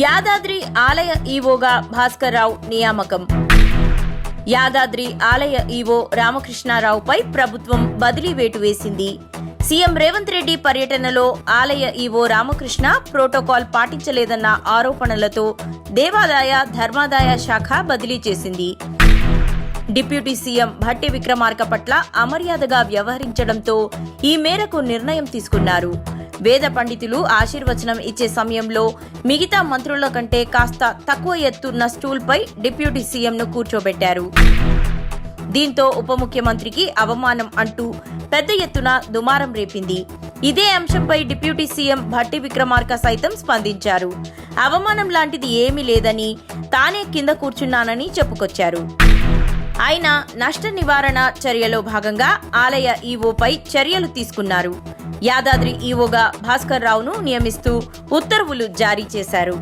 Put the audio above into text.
యాదాద్రి ఆలయ ఈవోగా భాస్కర్ రావు నియామకం. యాదాద్రి ఆలయ ఈవో రామకృష్ణారావుపై ప్రభుత్వం బదిలీ వేటు వేసింది. సీఎం రేవంత్ రెడ్డి పర్యటనలో ఆలయ ఈవో రామకృష్ణ ప్రోటోకాల్ పాటించలేదన్న ఆరోపణలతో దేవాదాయ ధర్మాదాయ శాఖ బదిలీ చేసింది. డిప్యూటీ సీఎం భట్టి విక్రమార్క పట్ల అమర్యాదగా వ్యవహరించడంతో ఈ మేరకు నిర్ణయం తీసుకున్నారు. వేద పండితులు ఆశీర్వచనం ఇచ్చే సమయంలో మిగతా మంత్రుల కంటే కాస్త తక్కువ ఎత్తున్న స్టూల్పై డిప్యూటీ సీఎంను కూర్చోబెట్టారు. దీంతో ఉప ముఖ్యమంత్రికి అవమానం అంటూ పెద్ద ఎత్తున దుమారం రేపింది. ఇదే అంశంపై డిప్యూటీ సీఎం భట్టి విక్రమార్క సైతం స్పందించారు. అవమానం లాంటిది ఏమీ లేదని తానే కింద కూర్చున్నానని చెప్పుకొచ్చారు. అయినా నష్ట నివారణ చర్యలో భాగంగా ఆలయ ఈవోపై చర్యలు తీసుకున్నారు. యాదాద్రి ఈవోగా భాస్కర్ రావును నియమిస్తూ ఉత్తర్వులు జారీ చేశారు.